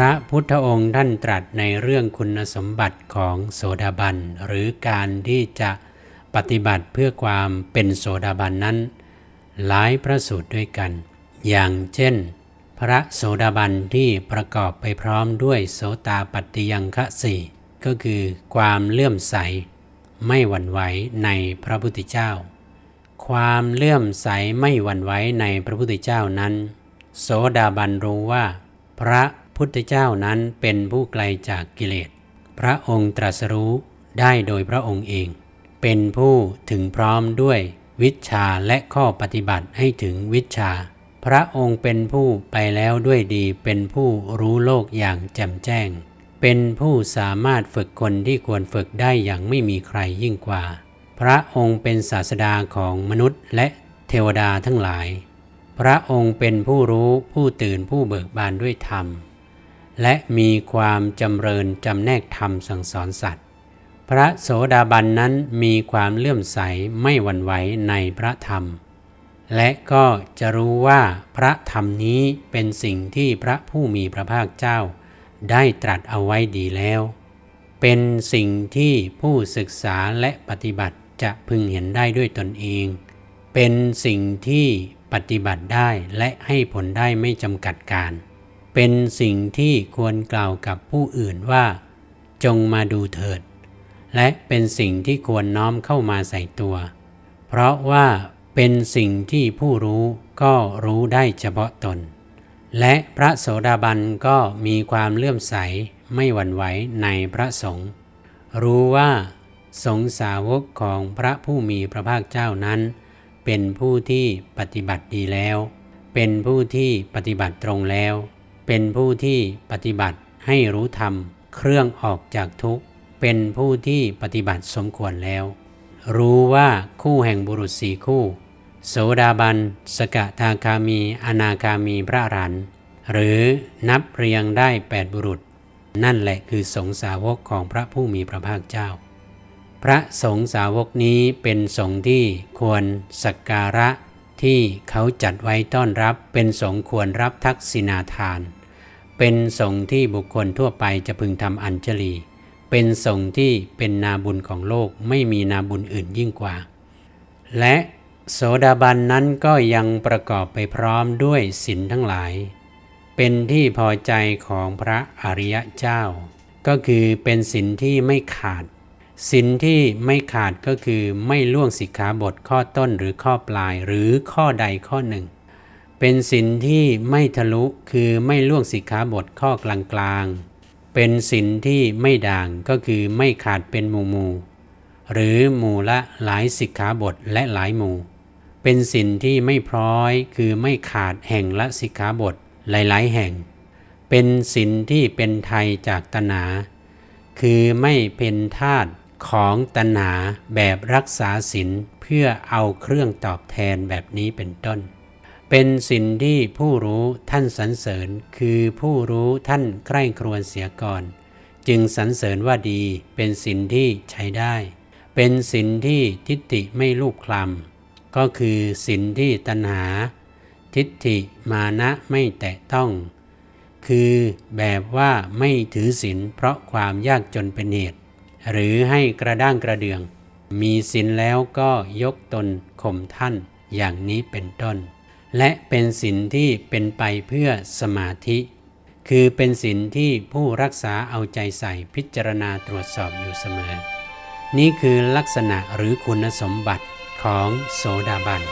ระพุทธองค์ท่านตรัสในเรื่องคุณสมบัติของโสดาบัน หรือการที่จะปฏิบัติเพื่อความเป็นโสดาบันนั้น หลายพระสูตรด้วยกัน อย่างเช่น พระโสดาบันที่ประกอบไปพร้อมด้วยโสตาปัตติยังคะสี่ก็คือความเลื่อมใส ไม่หวั่นไหวในพระพุทธเจ้า ความเลื่อมใสไม่หวั่นไหวในพระพุทธเจ้านั้น โสดาบันรู้ว่า พระ พุทธเจ้านั้นเป็นผู้ไกลจากกิเลส พระองค์ตรัสรู้ได้โดยพระองค์เอง เป็นผู้ถึงพร้อมด้วยวิชาและข้อปฏิบัติให้ถึงวิชา พระองค์เป็นผู้ไปแล้วด้วยดี เป็นผู้รู้โลกอย่างแจ่มแจ้ง เป็นผู้สามารถฝึกคนที่ควรฝึกได้อย่างไม่มีใครยิ่งกว่า พระองค์เป็นศาสดาของมนุษย์และเทวดาทั้งหลาย พระองค์เป็นผู้รู้ผู้ตื่นผู้เบิกบานด้วยธรรม และมีความจำเริญจำแนกธรรมสั่งสอนสัตว์ พระโสดาบันนั้นมีความเลื่อมใสไม่หวั่นไหวในพระธรรม และก็จะรู้ว่าพระธรรมนี้เป็นสิ่งที่พระผู้มีพระภาคเจ้า ได้ตรัสเอาไว้ดีแล้ว เป็นสิ่งที่ผู้ศึกษาและปฏิบัติจะพึงเห็นได้ด้วยตนเอง เป็นสิ่งที่ปฏิบัติได้และให้ผลได้ไม่จำกัดการ เป็นสิ่งที่ควรกล่าวกับผู้อื่นว่า จงมาดูเถิด และเป็นสิ่งที่ควรน้อมเข้ามาใส่ตัว เพราะว่าเป็นสิ่งที่ผู้รู้ก็รู้ได้เฉพาะตน และพระโสดาบันก็มีความเลื่อมใสไม่หวั่นไหวในพระสงฆ์รู้ว่าสงสาวกของพระผู้มีพระภาคเจ้านั้น เป็นผู้ที่ปฏิบัติดีแล้ว เป็นผู้ที่ปฏิบัติตรงแล้ว เป็นผู้ที่ปฏิบัติให้รู้ธรรม เครื่องออกจากทุกข์ เป็นผู้ที่ปฏิบัติสมควรแล้ว รู้ว่าคู่แห่งบุรุษสี่คู่ โสดาบัน สกทาคามี อนาคามีพระอรันต์หรือนับเรียงได้แปดบุรุษ นั่นแหละคือสงสาวกของพระผู้มีพระภาคเจ้า พระสงฆ์สาวกนี้เป็นสงฆ์ที่ควรสักการะที่เขาจัดไว้ต้อนรับเป็นสงควรรับทักษิณาทาน เป็นสงฆ์ที่บุคคลทั่วไปจะพึงทำอัญชลี เป็นสงฆ์ที่เป็นนาบุญของโลกไม่มีนาบุญอื่นยิ่งกว่า และโสดาบันนั้นก็ยังประกอบไปพร้อมด้วยศีลทั้งหลาย เป็นที่พอใจของพระอริยเจ้า ก็คือเป็นศีลที่ไม่ขาดศีลที่ไม่ขาดก็คือไม่ล่วงสิกขาบทข้อต้นหรือข้อปลายหรือข้อใดข้อหนึ่ง เป็นศีลที่ไม่ทะลุคือไม่ล่วงสิกขาบทข้อกลางๆ เป็นศีลที่ไม่ด่างก็คือไม่ขาดเป็นหมู่หมู่หรือหมู่ละหลายสิกขาบทและหลายหมู่ เป็นศีลที่ไม่พร้อยคือไม่ขาดแห่งละสิกขาบทหลายๆ แห่ง เป็นศีลที่เป็นไทยจากตนา คือไม่เป็นทาตของตัณหาแบบรักษาศีลเพื่อเอาเครื่องตอบแทนแบบนี้เป็นต้น เป็นสิ่งที่ผู้รู้ท่านสรรเสริญ คือผู้รู้ท่านใคร่ครวญเสียก่อน จึงสรรเสริญว่าดีเป็นสิ่งที่ใช้ได้ เป็นสิ่งที่ทิฏฐิไม่ลูกคลำก็คือสิ่งที่ตัณหา ทิฏฐิมานะไม่แตะต้อง คือแบบว่าไม่ถือศีลเพราะความยากจนเป็นเหตุ หรือให้กระด้างกระเดือง มีศีลแล้วก็ยกตนข่มท่านอย่างนี้เป็นต้น และเป็นศีลที่เป็นไปเพื่อสมาธิ คือเป็นศีลที่ผู้รักษาเอาใจใส่พิจารณาตรวจสอบอยู่เสมอ นี่คือลักษณะหรือคุณสมบัติของโสดาบัน